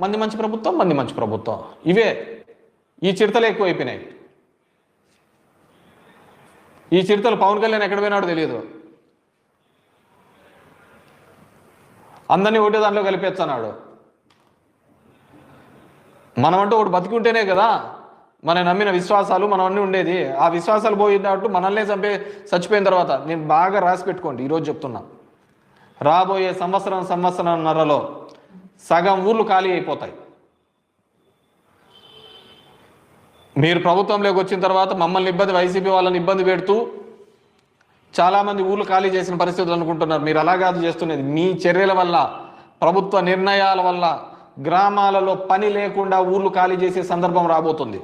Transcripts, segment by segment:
మంది మంచి ప్రభుత్వం మంది మంచి ప్రభుత్వం. ఇవే. ఈ చిడతలు ఎక్కువైపోయినాయి. ఈ చిడతలు పవన్ కళ్యాణ్ ఎక్కడ పోయినాడో తెలియదు. అందరినీ ఒకటే దాంట్లో కలిపేస్తున్నాడు మనమంటూ ఒకటి బతికుంటేనే కదా మన నమ్మిన విశ్వాసాలు మనం అన్నీ ఉండేది. ఆ విశ్వాసాలు పోయినట్టు మనల్నే చంపే చచ్చిపోయిన తర్వాత నేను బాగా రాసి పెట్టుకోండి ఈరోజు చెప్తున్నా. రాబోయే సంవత్సరం సంవత్సరంన్నరలో సగం ఊర్లు ఖాళీ అయిపోతాయి. మీరు ప్రభుత్వంలోకి వచ్చిన తర్వాత మమ్మల్ని ఇబ్బంది వైసీపీ వాళ్ళని ఇబ్బంది పెడుతూ చాలామంది ఊర్లు ఖాళీ చేసిన పరిస్థితులు అనుకుంటున్నారు. మీరు అలా కాదు చేస్తున్నది. మీ చర్యల వల్ల ప్రభుత్వ నిర్ణయాల వల్ల గ్రామాలలో పని లేకుండా ఊర్లు ఖాళీ చేసే సందర్భం రాబోతుంది.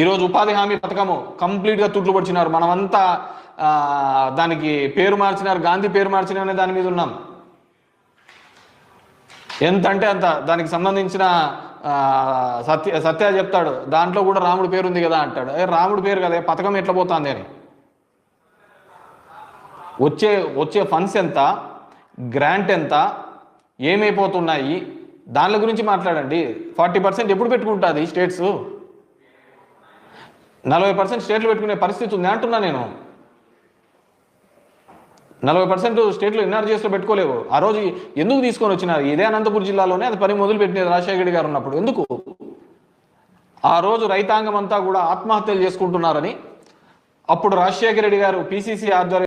ఈరోజు ఉపాధి హామీ పథకము కంప్లీట్గా తుట్లు పొడిచినారు. మనమంతా దానికి పేరు మార్చినారు. గాంధీ పేరు మార్చినారు అనే దాని మీద ఉన్నాం. ఎంత అంటే అంత. దానికి సంబంధించిన సత్య సత్య చెప్తాడు దాంట్లో కూడా రాముడి పేరు ఉంది కదా అంటాడు. ఏ రాముడి పేరు కదా పథకం ఎట్లా పోతుంది అని. వచ్చే వచ్చే ఫండ్స్ ఎంత గ్రాంట్ ఎంత ఏమైపోతున్నాయి దాని గురించి మాట్లాడండి. ఫార్టీ పర్సెంట్ ఎప్పుడు పెట్టుకుంటుంది స్టేట్స్? నలభై పర్సెంట్ స్టేట్లు పెట్టుకునే పరిస్థితి ఉంది అంటున్నా నేను. నలభై పర్సెంట్ స్టేట్లు ఎన్ఆర్జీఎస్లో పెట్టుకోలేవు. ఆ రోజు ఎందుకు తీసుకొని వచ్చినారు? ఇదే అనంతపురం జిల్లాలోనే అది పని మొదలు పెట్టినది రాజశేఖర గారు ఉన్నప్పుడు. ఎందుకు? ఆ రోజు రైతాంగం అంతా కూడా ఆత్మహత్యలు చేసుకుంటున్నారని అప్పుడు రాజశేఖర రెడ్డి గారు పిసిసి ఆధ్వర్యం